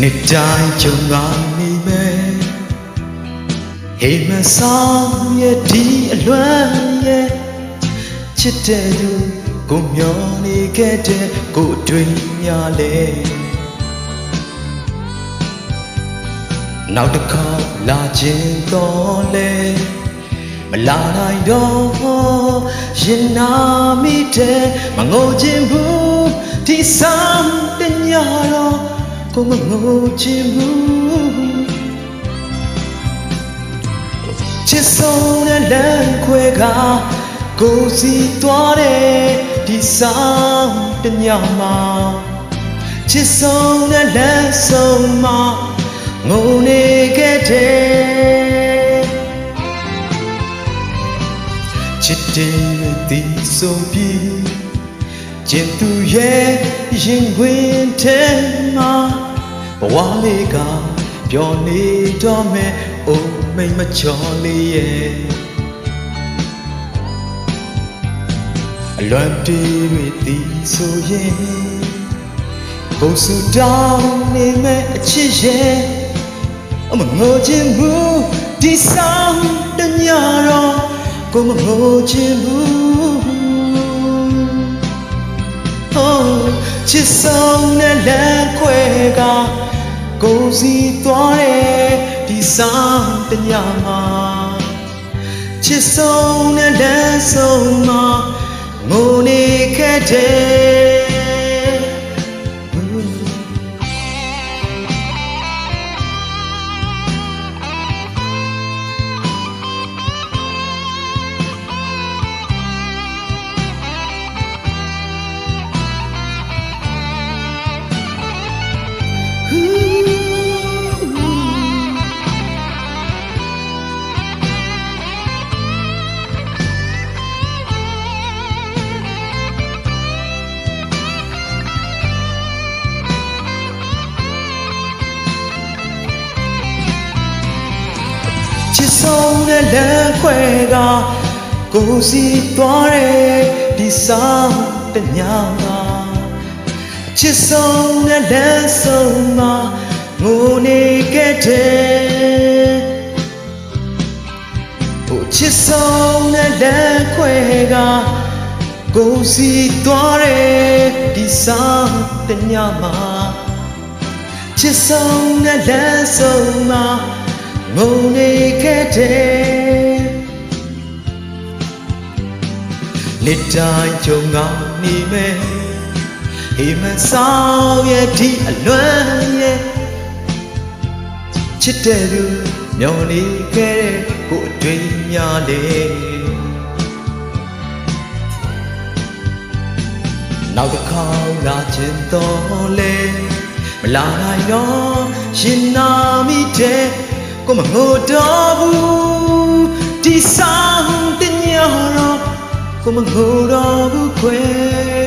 နှစ်တိုင်းကြုံငါနေမယ်ဟိမဆောင်ရဲ့ဒီအလွမ်းရဲ့ချစ်တဲ့သူကိုမျောနေခဲ့တဲ့ကိုအတွင်းများလေနောက်တစ်ခါလာခြင်းတော့လေမလာနိုင်တော့ရင်နာမိတဲ့မငိုခြင်းဘူးဒီဆောင်တညာတော့ ကိုမငိုခြင်းဘူးချစ်ဆုံးတဲ့လမ်းခွဲကကိုစီသွားတယ်ဒီဆောင်တညာမှာချစ်ဆုံးတဲ့လမ်းဆုံးမှာငိုနေခဲ့တဲ့ချစ်တဲ့ဒီဆုံးပြီးကျင်သူရဲ့ရင်ခွင်ထဲမှာဘ ဝလေးကပျော်နေတော့မယ်အိုမိတ်မချော်လေးရဲ့အလွန်တေးတွေဒီဆိုရင်ကိုယ်စုတောင်းနေမဲ့အချစ်ရဲ့အမငိုခြင်းဘူးဒီဆောင်တညတော့ကိုမငိုခြင်းဘူး Oh ချစ်ဆုံးနဲ့လမ်းခွဲ ကကိုယ်စီသွားတယ်ဒီဆောင်တညမှာချစ်ဆုံးနဲ့လမ်းဆုံးမှာငိုနေခဲ့တဲ့ ချစ်ဆုံးတဲ့လမ်းခွဲကကိုယ်စီသွားတယ်ဒီဆောင်တညာမှာချစ်ဆုံးတဲ့လမ်းဆုံးမှာငိုနေခဲ့တဲ့ဟိုချစ်ဆုံးတဲ့လမ်းခွဲကကိုယ်စီသွားတယ်ဒီဆောင်တညာမှာချစ်ဆုံးတဲ့လမ်းဆုံးမှာငုံနေ ခဲ့တဲ့နှစ်တိုင်းကြုံငါနေမယ်ဟိမဆောင်ရဲ့ဒီအလွမ်းရဲ့ချစ်တဲ့သူမျောနေခဲ့တဲ့ကိုယ်အတွင်းများလေနောက်တစ်ခေါက်လာခြင်းတော့လေမလာနိုင်တော့ရှင်နာမိတဲ့ ကိုမငိုတော့ဘူးဒီဆောင်တင်ရတော့ကိုမငိုတော့ဘူးခွဲ